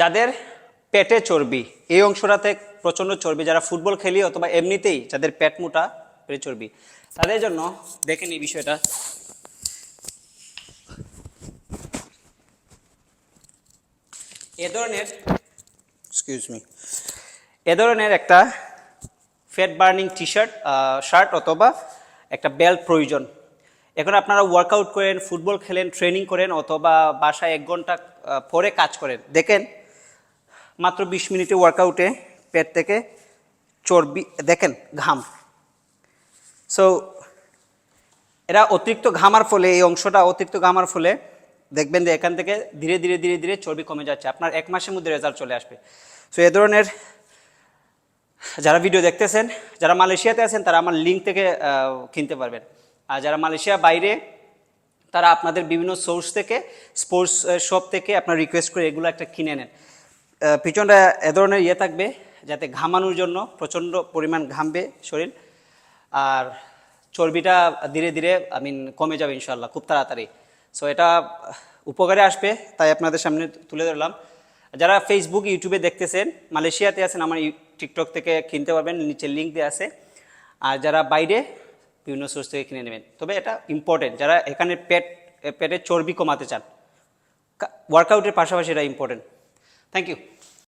যাদের পেটে চর্বি, এই অংশটাতে প্রচণ্ড চর্বি, যারা ফুটবল খেলি অথবা এমনিতেই যাদের পেট মোটা, পেটে চর্বি, তাদের জন্য দেখেন এই বিষয়টা। এ ধরনের এক্সকিউজ মি এ ধরনের একটা fat burning T shirt shirt অথবা একটা বেল্ট প্রয়োজন। এখন আপনারা ওয়ার্কআউট করেন, ফুটবল খেলেন ট্রেনিং করেন অথবা বাসায় এক ঘণ্টা পরে কাজ করেন, দেখেন মাত্র বিশ মিনিটে ওয়ার্কআউটে পেট থেকে চর্বি, দেখেন ঘাম। সো এরা অতিরিক্ত ঘামার ফলে, এই অংশটা অতিরিক্ত ঘামার ফলে দেখবেন যে এখান থেকে ধীরে ধীরে ধীরে ধীরে চর্বি কমে যাচ্ছে। আপনার এক মাসের মধ্যে রেজাল্ট চলে আসবে। সো এ ধরনের যারা ভিডিও দেখতেছেন, যারা মালয়েশিয়াতে আছেন, তারা আমার লিঙ্ক থেকে কিনতে পারবেন। আর যারা মালয়েশিয়া বাইরে, তারা আপনাদের বিভিন্ন সোর্স থেকে স্পোর্টস শপ থেকে আপনার রিকোয়েস্ট করে এগুলো একটা কিনে নেন। পিছনটা এ ধরনের ইয়ে থাকবে, যাতে ঘামানোর জন্য প্রচণ্ড পরিমাণ ঘামবে শরীর। আর চর্বিটা ধীরে ধীরে আই মিন কমে যাবে ইনশাল্লাহ খুব তাড়াতাড়ি। সো এটা উপকারে আসবে, তাই আপনাদের সামনে তুলে ধরলাম। যারা ফেসবুক ইউটিউবে দেখতেছেন, মালয়েশিয়াতে আছেন, আমার টিকটক থেকে কিনতে পারবেন, নিচে লিঙ্ক দেওয়া আছে। আর যারা বাইরে, বিভিন্ন সোর্স থেকে কিনে নেবেন। তবে এটা ইম্পর্টেন্ট যারা এখানে পেট, পেটের চর্বি কমাতে চান ওয়ার্কআউটের পাশাপাশি এটা ইম্পর্টেন্ট Thank you.